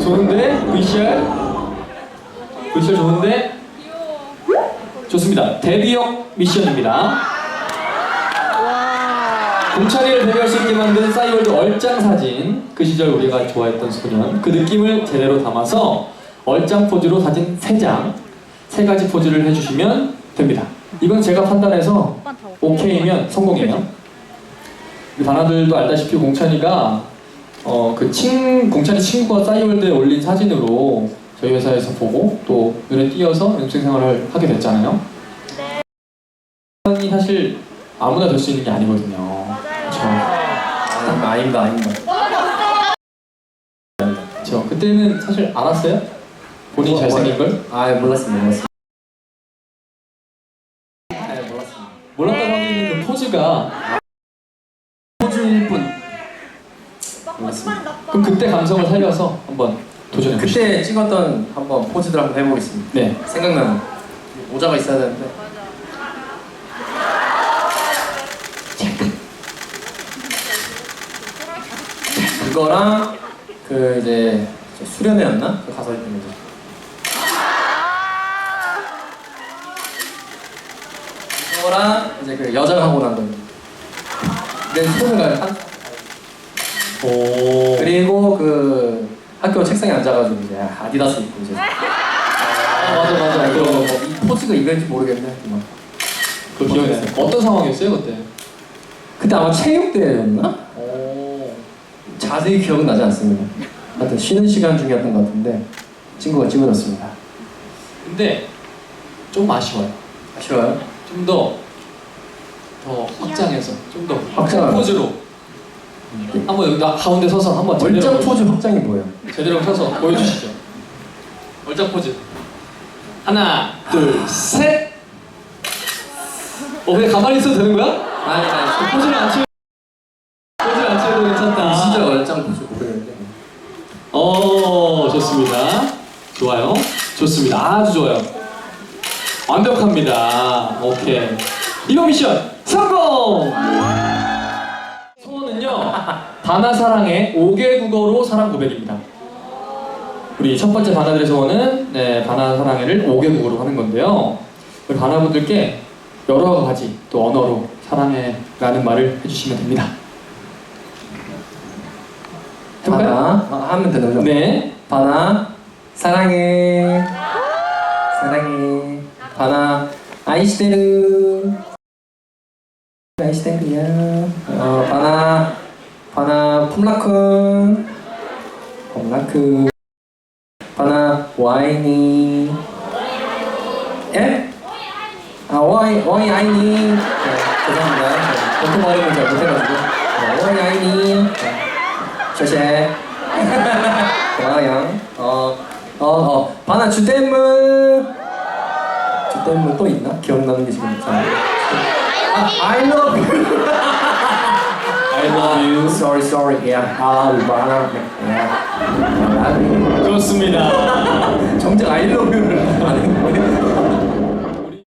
좋은데? VCR? VCR 좋은데? 좋습니다. 데뷔역 미션입니다. 공찬이를 데뷔할 수 있게 만든 싸이월드 얼짱 사진 그 시절 우리가 좋아했던 소년 그 느낌을 제대로 담아서 얼짱 포즈로 사진 3장 세 가지 포즈를 해주시면 됩니다 이건 제가 판단해서 오케이면 성공이에요 우리 바나들도 알다시피 공찬이가 어, 그 친, 공찬이 친구가 싸이월드에 올린 사진으로 저희 회사에서 보고 또 눈에 띄어서 연습생 생활을 하게 됐잖아요 이 사실 아무나 될 수 있는 게 아니거든요 그렇죠. 아, 아닙니다, 아닙니다. 그렇죠. 그때는 사실 알았어요? 본인이 뭐, 잘생긴 걸? 아, 몰랐습니다, 몰랐습니다. 아, 몰랐습니다. 몰랐다고 하기에는 그 포즈가 그럼 그때 감성을 살려서 한번 도전해 보시죠. 그때 찍었던 한번 포즈들 한번 해보겠습니다. 네. 생각나는 모자가 있어야 되는데. 그거랑 그 이제 저 수련회였나? 그 가서 했던 거죠. 그거랑 이제 그 여장 하고 난 거. 내 손을 한 오. 그리고 그 학교 책상에 앉아가지고 이제 아디다스 입고 이제 아, 맞아 맞아. 이거 그거 이 포즈가 이건지 모르겠네. 막. 그거 기억나요. 어떤 상황이었어요 그때? 그때 아마 체육 대회였나? 오. 자세히 기억은 나지 않습니다. 하여튼 쉬는 시간 중이었던 것 같은데 친구가 찍어줬습니다. 근데 좀 아쉬워요. 아쉬워요? 좀 더 더 확장해서 좀 더 확장하라. 포즈로 한번 여기 나 가운데 서서 한번 제대로 얼짱 포즈 확장이 뭐예요? 제대로 서서 보여주시죠. 얼짱 포즈. 하나, 둘, 셋. 어, 그냥 가만히 있어도 되는 거야? 아니 아니 포즈를 안 취. 포즈를 안 취해도 괜찮다. 이 시절 얼짱 포즈 모르겠는데 어, 좋습니다. 좋아요. 좋습니다. 아주 좋아요. 완벽합니다. 오케이. 이번 미션 성공! 소원은요, 바나 사랑의 5개 국어로 사랑 고백입니다. 우리 첫 번째 바나들의 소원은 네, 바나 사랑해를 5개 국어로 하는 건데요. 우리 바나분들께 여러 가지 또 언어로 사랑해라는 말을 해주시면 됩니다. 해볼까요? 바나 아, 하면 되는 거죠? 네. 바나 사랑해 사랑해 바나 아이시테르 아이시테르야 어 폼라쿤 폼라쿤 바나 와이니 예? 아 와이 와이 아이니 네, 죄송합니다 네, 본토 발음을 잘 못해가지고 네, 와이 아이니 네. 谢谢。 고마워요. 어, 어, 어, 바나 주댐은 주댐은 또 있나? 기억나는 게 지금 잘. 아, I love you. You. Sorry, sorry. Yeah, you, 바나. Yeah. 좋습니다. 정작 I love you를.